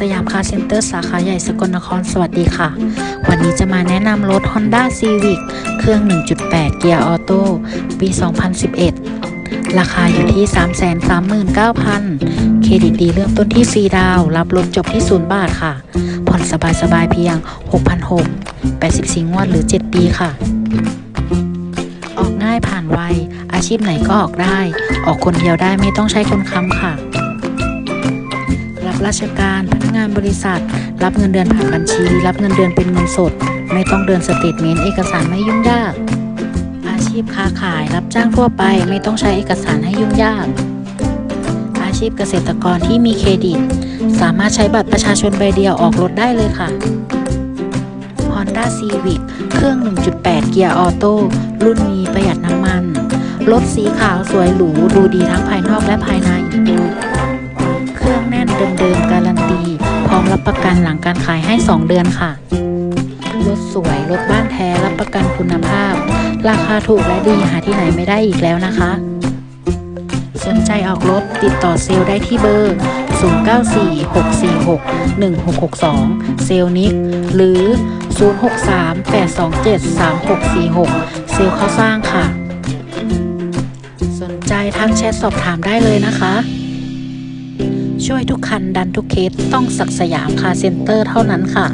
สยามคาร์เซ็นเตอร์สาขาใหญ่สกลนครสวัสดีค่ะ วันนี้จะมาแนะนำรถ Honda Civic เครื่อง 1.8 เกียร์ออโต้ปี 2011 ราคาอยู่ที่ 339,000 เครดิตดีเริ่มต้นที่ฟรีดาว รับรถจบที่ 0 บาทค่ะ ผ่อนสบายๆเพียง 6,600 84 งวดหรือ 7 ปีค่ะออกง่ายผ่านไว อาชีพไหนก็ออกได้ ออกคนเดียวได้ไม่ต้องใช้คนค้ำค่ะ ราชการ พนักงานบริษัท รับเงินเดือนผ่านบัญชี รับเงินเดือนเป็นเงินสด ไม่ต้องเดินสเตทเมนต์เอกสารไม่ยุ่งยาก อาชีพค้าขายรับจ้างทั่วไป ไม่ต้องใช้เอกสารให้ยุ่งยาก อาชีพเกษตรกรที่มีเครดิต สามารถใช้บัตรประชาชนใบเดียวออกรถได้เลยค่ะ Honda Civic เครื่อง 1.8 เกียร์ออโต้รุ่นมีประหยัดน้ำมันรถสีขาวสวยหรูดูดีทั้งภายนอกและภายในเครื่องแนเดิมการันตี พร้อมรับประกันหลังการขายให้ 2 เดือนค่ะ รถสวยรถบ้านแท้รับประกันคุณภาพ ราคาถูกและดีหาที่ไหนไม่ได้อีกแล้วนะคะ สนใจออกรถติดต่อเซลล์ได้ที่เบอร์ 0946461662 เซลนิกหรือ 0638273646 เซลเขาสร้างค่ะ สนใจทักแชทสอบถามได้เลยนะคะ ช่วยทุกคันดันทุกเคสต้องศักสยามคาเซ็นเตอร์เท่านั้นค่ะ